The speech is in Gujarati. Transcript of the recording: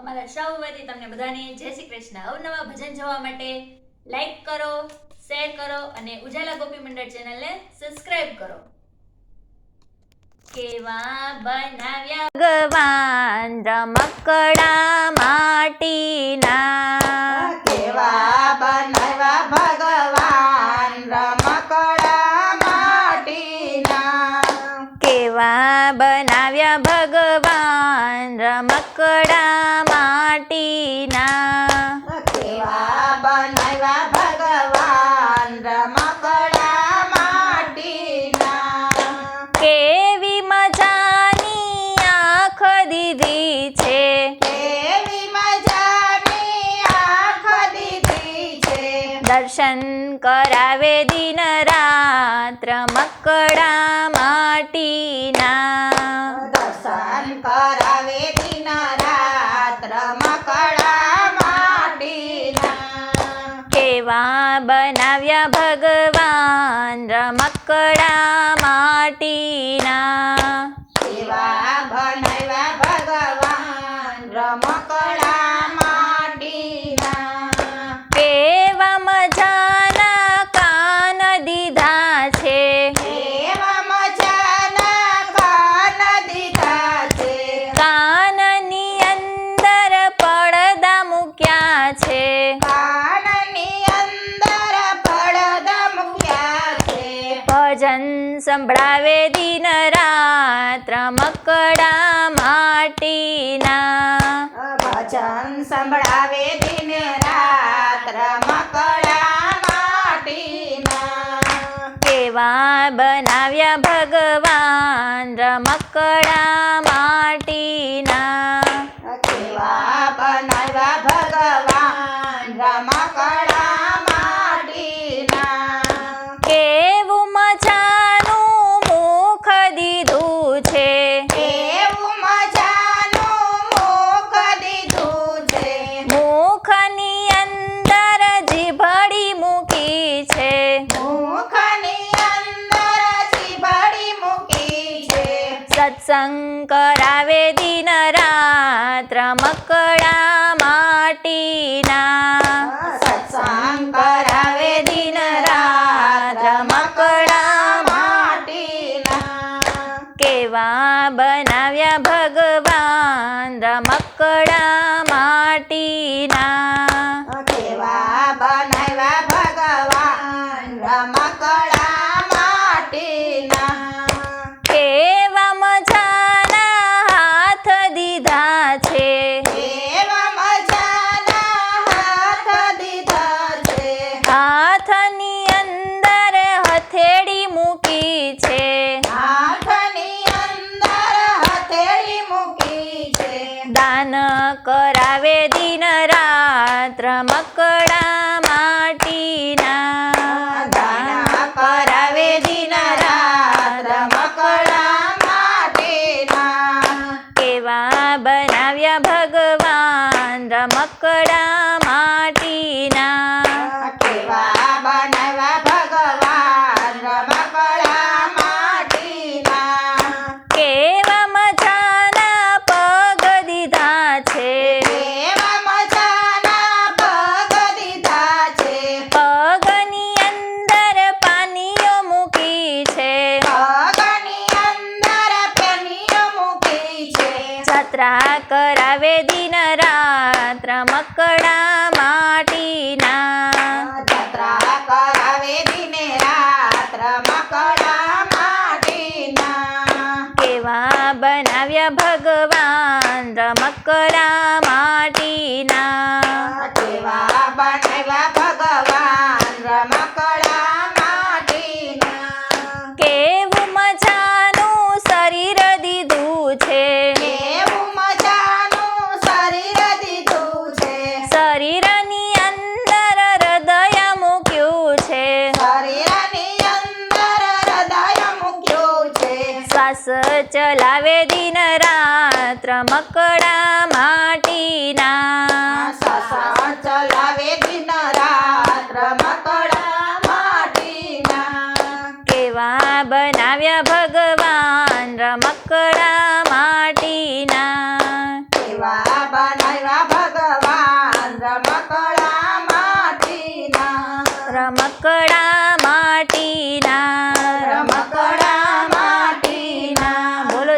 અમારા સૌ વતી તમને બધાને જય શ્રી કૃષ્ણ. અવનવા ભજન જોવા માટે લાઈક કરો શેર કરો અને ઉજાલા ગોપી મંડળ ચેનલને સબસ્ક્રાઇબ કરો. કેવા બનાવ્યા? ભગવાન રમકડા માટીના. કેવા બનાવ્યા? રમકડા માટીના. કેવા બનાવ્યા ભગવાન રમકડા માટીના. કેવી મજાની આંખ દીધી છે. કેવી મજાની આંખ દીધી છે. દર્શન કરાવે દિન રાત્ર મકડા માટીના. દર્શન કરાવે ભગવાન રમકડા માટીના સંભળાવે દિન રાત રમકડા માટીના. ભજન સંભળાવે દિન રાત રમકડા માટીના. કેવા બનાવ્યા ભગવાન રમકડા માટીના. કેવા બનાવ્યા ભગવાન રમકડા સત્સંગ કરાવે દિન રાત રમકડા માટીના સત્સંગ કરાવે દિન રાત રમકડા માટીના કેવા બનાવ્યા ભગવાન રમકડા માટીના કેવા બનાવ્યા ભગવાન રમકડા માટીના કેવા મજાના હાથ દીધા છે એવા મજાના હાથ દીધા છે હાથની અંદર હથેળી મૂકી છે. હાથની અંદર હથેળી મૂકી છે. દાન કરાવે દિન રાત્ર રમકડા માટીના. દાન કરાવે દિન રાત્ર મકડા માટીના. કેવા બનાવ્યા ભગવાન રમકડા છે જાત્રા કરાવે દિન રાત્ર રમકડા માટીના. યાત્રા કરાવે દિને રાત્ર મકડા માટીના. કેવા બનાવ્યા ભગવાન રમકડા માટીના. કેવા બનાવ્યા શ્વાસ ચલાવે દિન રાત્ર રમકડા માટીના. ચલાવે દિન રાત્ર મકડા માટીના. કેવા બનાવ્યા ભગવાન રમકડા માટીના કેવા બનાવ્યા ભગવાન રમકડા માટીના રમકડા માટીના રમકડા માટીના બોલો